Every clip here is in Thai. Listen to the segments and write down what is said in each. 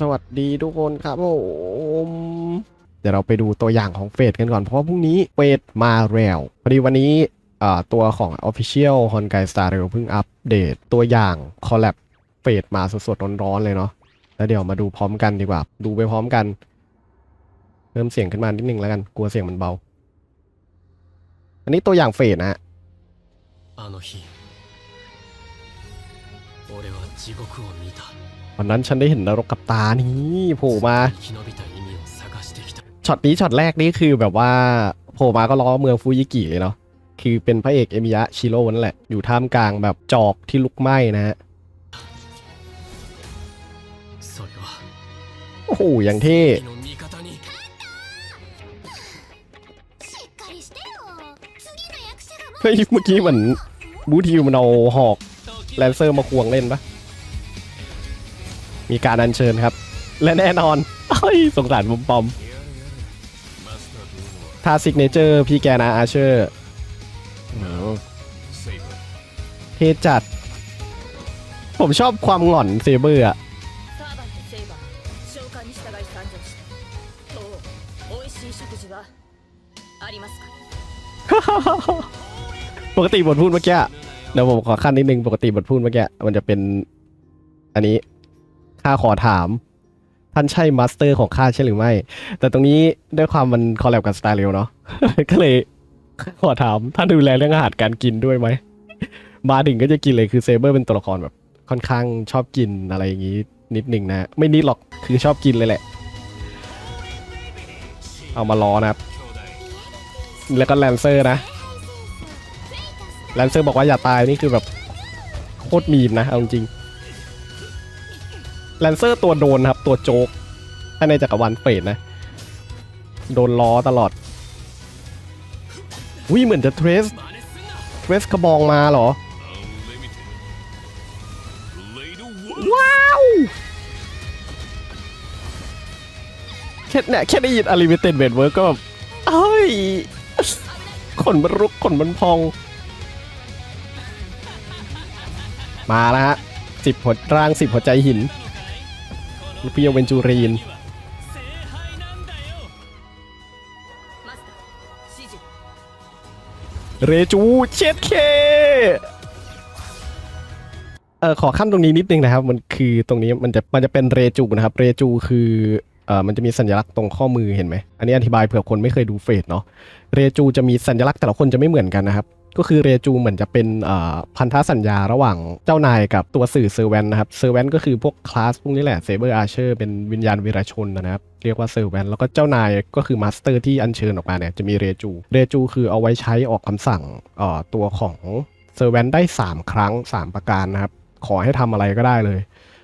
สวัสดีทุกคนครับผมเดี๋ยวเราไปดูตัวอย่างของเฟสกันก่อน เพราะว่าพรุ่งนี้เฟสมาแล้วพอดีวันนี้อ่าตัวของ Official h o n g a i Star Rail เพิ่งอัปเดตตัวอย่างคอลแลบเฟสมาสดๆร้อนๆเลยเนาะแล้วเดี๋ยวมาดูพร้อมกันดีกว่า ดูไปพร้อมกัน เพิ่มเสียงขึ้นมานิดนึงแล้วกัน กลัวเสียงมันเบา อันนี้ตัวอย่างเฟสนะฮะ あの日俺は地獄を見た วันนั้นฉันได้เห็นนรกกับตานี่โผล่มาช็อตนี้ช็อตแรกนี่คือแบบว่าโผล่มาก็ล้อเมืองฟูยิกิเลยเนาะคือเป็นพระเอกเอมิยะชิโร่นั่นแหละ อยู่ท่ามกลางแบบจอกที่ลุกไหม้นะฮะโอ้โหอย่างเท่เฮ้ยเมื่อกี้เหมือนบูทิวมันเอาหอกแลนเซอร์มาควงเล่นปะ มีการอัญเชิญครับ และแน่นอนอสงสารผมปอมถ้าซิกเนเจอร์พี่แกนะอาเชอร์เทจัด ผมชอบความหง่อนเซเบอร์อะปกติบทพูดเมื่อกี้เดี๋ยวผมขอขั้นนิดนึง ปกติบทพูดเมื่อกี้มันจะเป็น อันนี้ ข้าขอถาม ท่านใช่มาสเตอร์ของข้าใช่หรือไม่ แต่ตรงนี้ด้วยความมันคอลแลบกับสไตล์เร็วเนาะ ก็เลยขอถามท่านดูแลเรื่องอาหารการกินด้วยไหม มาถึงก็จะกินเลยคือเซเบอร์เป็นตัวละครแบบค่อนข้างชอบกินอะไรอย่างนี้นิดหนึ่งนะ ไม่นิดหรอกคือชอบกินเลยแหละ เอามาล้อนะครับ แล้วก็แลนเซอร์นะแลนเซอร์บอกว่าอย่าตายนี่คือแบบโคตรมีมนะเอาจริง แลนเซอร์ตัวโดนครับ ตัวโจ๊กถ้าในจักรวาลเฟดนะ โดนล้อตลอดวิเหมือนจะเทรสเทรสกระบองมาเหรอ ว้าวแค่เนี่ยแค่ได้ยินอลิเวเต็ดเวดเวิร์กก็แบบเอ้ย ขนมันรุกขนมันพอง มาแล้วฮะสิบหัวร่างสิบหัวใจหิน ลูเปียเวนจูรีนเรจูเช็ดเคเอ่อขอขั้นตรงนี้นิดนึงนะครับ มันคือตรงนี้มันจะมันจะเป็นเรจูนะครับ เรจูคือเอ่อมันจะมีสัญลักษณ์ตรงข้อมือเห็นไหม อันนี้อธิบายเผื่อคนไม่เคยดูเฟสเนาะ เรจูจะมีสัญลักษณ์แต่ละคนจะไม่เหมือนกันนะครับ ก็คือเรจูเหมือนจะเป็นพันธสัญญาระหว่างเจ้านายกับตัวสื่อเซอร์แวนนะครับเซอร์แวนก็คือพวกคลาสพวกนี้แหละเซเบอร์อาร์เชอร์เป็นวิญญาณวีรชนนะครับเรียกว่าเซอร์แวนแล้วก็เจ้านายก็คือมาสเตอร์ที่อัญเชิญออกมาเนี่ยจะมีเรจูเรจูคือเอาไว้ใช้ออกคำสั่งตัวของเซอร์แวนได้ 3 ครั้ง 3 ประการนะครับขอให้ทำอะไรก็ได้เลย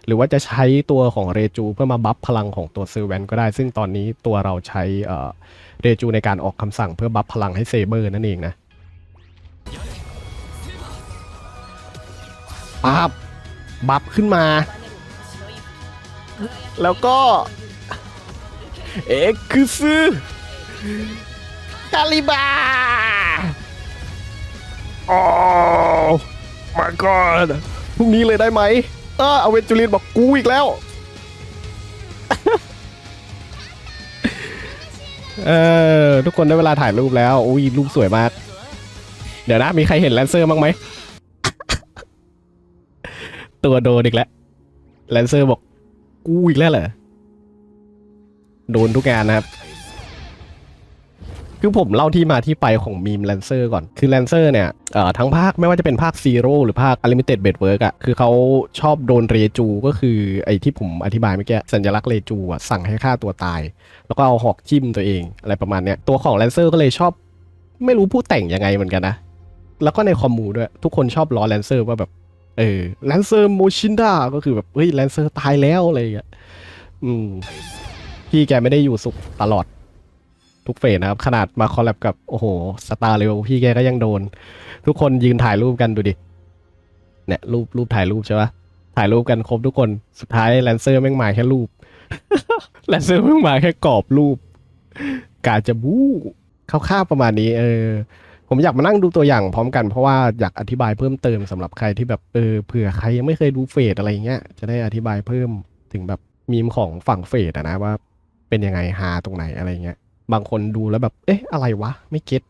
หรือว่าจะใช้ตัวของเรจูเพื่อมาบัฟพลังของตัวเซอร์แวนก็ได้ ซึ่งตอนนี้ตัวเราใช้เอ่อเรจูในการออกคำสั่งเพื่อบัฟพลังให้เซเบอร์นั่นเองนะ ป๊บบับขึ้นมา แล้วก็ เอ็กคือซื้อคาลิบาโอ้ my god พรุ่งนี้เลยได้ไหม เอออเวนจูลินบอกกูอีกแล้ว เออ ทุกคนได้เวลาถ่ายรูปแล้ว อุ้ยรูปสวยมาก เดี๋ยวนะ มีใครเห็นแลนเซอร์บ้างไหม ตัวโดนอีกแล้วแลนเซอร์บอกกูอีกแล้วเหรอโดนทุกงานนะครับ คือผมเล่าที่มาที่ไปของมีมแลนเซอร์ก่อน คือแลนเซอร์เนี่ยทั้งภาคไม่ว่าจะเป็นภาคซีโร่หรือภาค Unlimited b e d Work อะคือเขาชอบโดนเรจูก็คือไอ้ที่ผมอธิบายเมื่อกี้สัญลักษณ์เรจูอะสั่งให้ฆ่าตัวตาย แล้วก็เอาหอกจิ้มตัวเองอะไรประมาณเนี้ยตัวของแลนเซอร์ก็เลยชอบ ไม่รู้พูดแต่งยังไงเหมือนกันนะ แล้วก็ในคอมมูด้วยทุกคนชอบล้อแลนเซอร์ว่าแบบ เออแลนเซอร์โมชินดาก็คือแบบเฮ้ยแลนเซอร์ตายแล้วอะไรอย่างเงี้ยอืมพี่แกไม่ได้อยู่สุขตลอด ทุกเฟสนะครับ ขนาดมาคอลแลบกับโอ้โหสตาร์เร็วพี่แกก็ยังโดน ทุกคนยืนถ่ายรูปกันดูดิเนี่ยรูปรูปถ่ายรูปใช่ปะถ่ายรูปกันครบทุกคนสุดท้ายแลนเซอร์แม่งมาแค่รูปแลนเซอร์แม่งมาแค่กรอบรูป กาจะบู๊คร่าวๆประมาณนี้ เออ ผมอยากมานั่งดูตัวอย่างพร้อมกันเพราะว่าอยากอธิบายเพิ่มเติมสำหรับใครที่แบบเออเผื่อใครยังไม่เคยดูเฟดอะไรเงี้ยจะได้อธิบายเพิ่มถึงแบบมีมของฝั่งเฟดอะนะว่า เป็นยังไงหาตรงไหนอะไรเงี้ยบางคนดูแล้วแบบ เอ๊ะอะไรวะ ไม่เก็ต